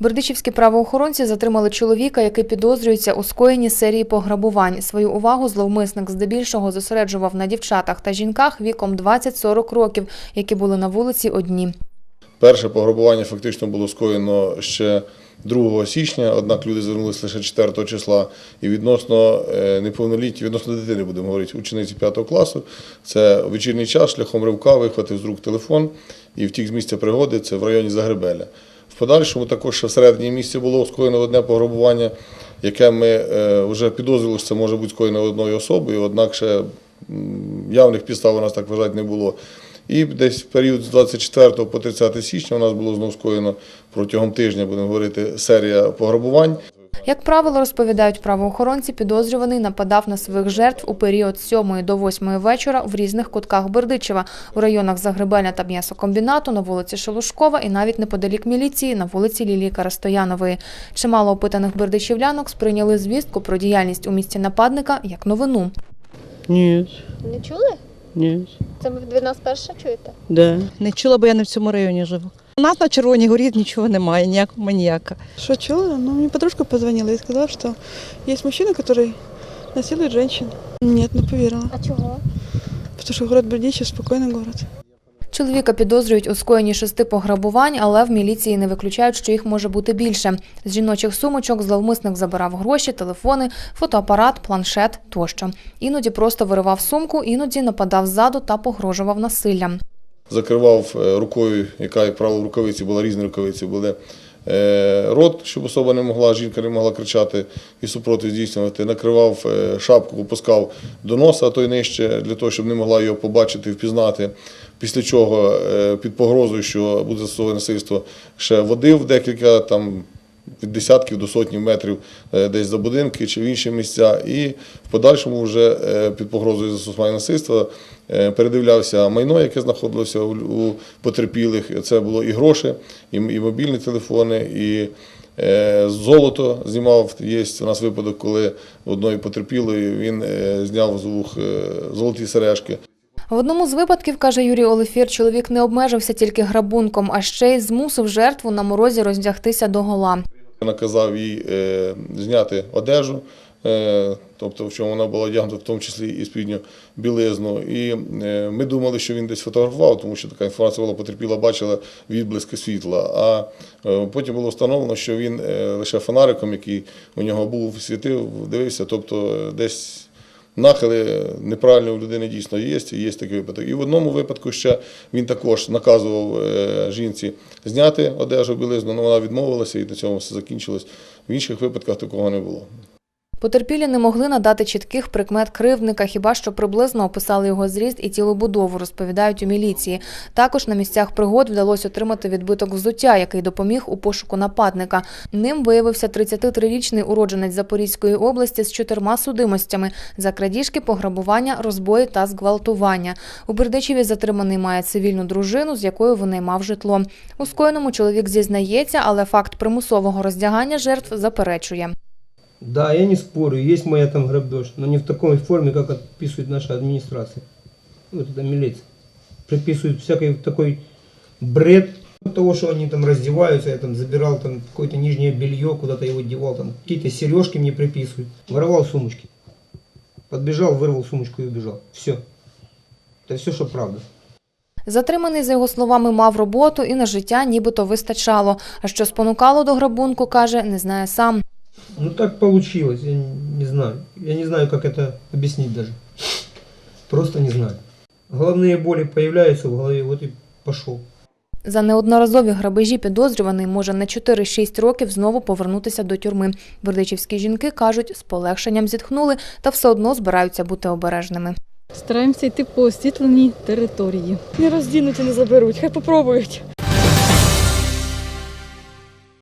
Бердичівські правоохоронці затримали чоловіка, який підозрюється у скоєнні серії пограбувань. Свою увагу зловмисник здебільшого зосереджував на дівчатах та жінках віком 20-40 років, які були на вулиці одні. Перше пограбування фактично було скоєно ще 2 січня, однак люди звернулися лише 4 числа. І відносно е, неповнолітні, відносно дитини, будемо говорити, учениці 5 класу, це вечірній час шляхом ривка вихватив з рук телефон і втік з місця пригоди, це в районі Загребеля. В подальшому також ще всередині місця було скоєно одне пограбування, яке ми е, вже підозрювали, що це може бути скоєно одною особою, однак ще явних підстав у нас так вважати не було. І десь в період з 24 по 30 січня у нас було знову скоєно протягом тижня, будемо говорити, серія пограбувань. Як правило, розповідають правоохоронці, підозрюваний нападав на своїх жертв у період з 7 до 8 вечора в різних кутках Бердичева, у районах Загребеля та м'ясокомбінату, на вулиці Шелушкова і навіть неподалік міліції на вулиці Лілії Карастоянової. Чимало опитаних бердичівлянок сприйняли звістку про діяльність у місті нападника як новину. Ні, Не чули? ні, Це ви нас перше чуєте? да. Не чула, бо я не в цьому районі живу. У нас на Червоній горі нічого немає, ніякого маніяка. Что чула? Ну, мне подружка позвонила и сказала, что есть мужчина, который насилует женщин. Нет, не поверила. А чого? Потому что город Бердичев спокойный город. Чоловіка підозрюють у скоєнні шести пограбувань, але в міліції не виключають, що їх може бути більше. З жіночих сумочок зловмисник забирав гроші, телефони, фотоапарат, планшет тощо. Іноді просто виривав сумку, іноді нападав ззаду та погрожував насиллям. Закривав е, рукою, яка, як правило, в рукавиці була різні рукавиці, були е, рот, щоб особа не могла, жінка не могла кричати і супротив здійснювати. Накривав е, шапку, опускав до носа, а то й нижче, для того, щоб не могла його побачити, впізнати. Після чого під погрозою, що буде застосоване насильство, ще водив декілька там. Від десятків до сотні метрів е, десь за будинки чи в інші місця, і в подальшому вже е, під погрозою застосування насильства е, передивлявся майно, яке знаходилося у, потерпілих. Це було і гроші, і, мобільні телефони, і золото знімав. Є у нас випадок, коли одної потерпілої він зняв з вух золоті сережки. В одному з випадків, каже Юрій Олефір, чоловік не обмежився тільки грабунком, а ще й змусив жертву на морозі роздягтися до гола. Наказав їй е, зняти одежу, е, тобто в чому вона була одягнута, в тому числі і спідню білизну. І е, ми думали, що він десь фотографував, тому що така інформація була потерпіла, бачила відблиски світла. А потім було встановлено, що він лише фонариком, який у нього був, світив, дивився, тобто десь. Нахили неправильно у людини дійсно є, є такий випадок. І в одному випадку ще він також наказував е, жінці зняти одежу білизну, але вона відмовилася і на цьому все закінчилось. В інших випадках такого не було. Потерпілі не могли надати чітких прикмет кривдника, хіба що приблизно описали його зріст і тілобудову, розповідають у міліції. Також на місцях пригод вдалося отримати відбиток взуття, який допоміг у пошуку нападника. Ним виявився 33-річний уродженець Запорізької області з чотирма судимостями за крадіжки, пограбування, розбої та зґвалтування. У Бердичеві затриманий має цивільну дружину, з якою винаймав житло. У скоєному чоловік зізнається, але факт примусового роздягання жертв заперечує. Да, я не спорю, есть моя там грабеж, но не в такой форме, как отписывает наша администрация. Вот это милиция. Приписывают всякий такой бред от того, что они там раздеваются, я там забирал там какое-то нижнее белье, куда-то его девал, там какие-то сережки мне приписывают. Воровал сумочки. Подбежал, вырвал сумочку и убежал. Все. Это все, что правда. Затриманий, за його словами, мав роботу і на життя нібито вистачало. А що спонукало до грабунку, каже, не знає сам. Ну так получилось, я не знаю. Я не знаю, как это объяснить даже. Просто не знаю. Головные боли появляются в голове, вот и пошел. За неодноразові грабежі підозрюваний може на 4-6 років знову повернутися до тюрми. Бердичівські жінки кажуть, з полегшенням зітхнули та все одно збираються бути обережними. Стараємося йти по освітленій території. Не роздінуть і не заберуть, хай попробують.